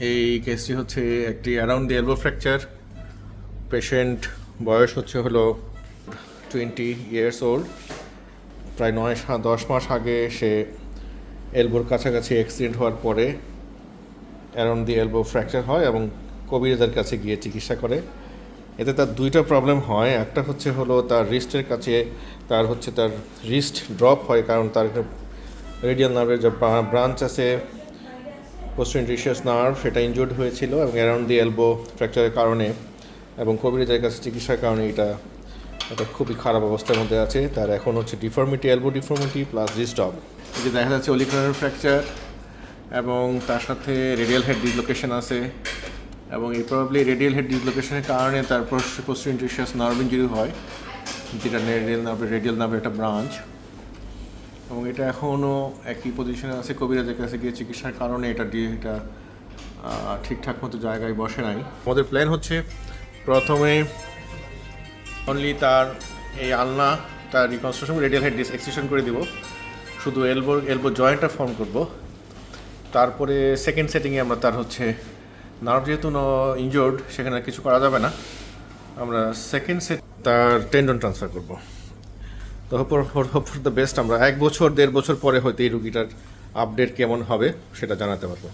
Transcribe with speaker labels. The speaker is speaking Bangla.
Speaker 1: এই কেসটি হচ্ছে একটি around the elbow fracture patient বয়স হচ্ছে হলো টোয়েন্টি ইয়ার্স ওল্ড প্রায় নয় দশ মাস আগে সে এলবোর কাছাকাছি অ্যাক্সিডেন্ট হওয়ার পরে অ্যারাউন্ড দি এলবো ফ্র্যাকচার হয় এবং কবিরাজের কাছে গিয়ে চিকিৎসা করে। এতে তার দুইটা প্রবলেম হয়। একটা হচ্ছে হলো তার রিস্টের কাছে তার হচ্ছে তার রিস্ট ড্রপ হয় কারণ তার রেডিয়াল নার্ভের যে ব্রাঞ্চ আছে পোস্টেন্ট্রিশিয়াস নার্ভ সেটা ইনজুর্ড হয়েছিল এবং অ্যারাউন্ড দি এলবো ফ্র্যাকচারের কারণে এবং কবিরাজের কাছে চিকিৎসার কারণে এটা এটা খুবই খারাপ অবস্থার মধ্যে আছে। তার এখন হচ্ছে deformity elbow deformity plus wrist drop এই যে দেখা যাচ্ছে অলিক্রানের ফ্র্যাকচার এবং তার সাথে রেডিয়াল হেড ডিসলোকেশন আছে এবং এই প্রবাবলি রেডিয়াল হেড ডিসলোকেশনের কারণে তার পোস্টেন্ট্রিশিয়াস নার্ভ ইঞ্জুরি হয়, যেটা রেডিয়াল নার্ভের রেডিয়াল নার্ভের একটা ব্রাঞ্চ এবং এটা এখনও একই পজিশনে আছে কবিরাজের কাছে গিয়ে চিকিৎসার কারণে এটা দিয়ে এটা ঠিকঠাক মতো জায়গায় বসে নাই। আমাদের প্ল্যান হচ্ছে প্রথমে অনলি তার এই আলনা, তার রিকনস্ট্রাকশন রেডিয়াল হেড এক্সটেনশন করে দিব। শুধু এলবো এলবো জয়েন্টটা ফর্ম করব। তারপরে সেকেন্ড সেটিংয়ে আমরা তার হচ্ছে নার্ভ যেহেতু ইনজোর্ড সেখানে কিছু করা যাবে না। আমরা সেকেন্ড সেট তার টেন্ডন ট্রান্সফার করব। তো হোপ ফর দ্য বেস্ট আমরা এক বছর, দেড় বছর পরে হয়তো এই রুগীটার আপডেট কেমন হবে সেটা জানাতে পারব।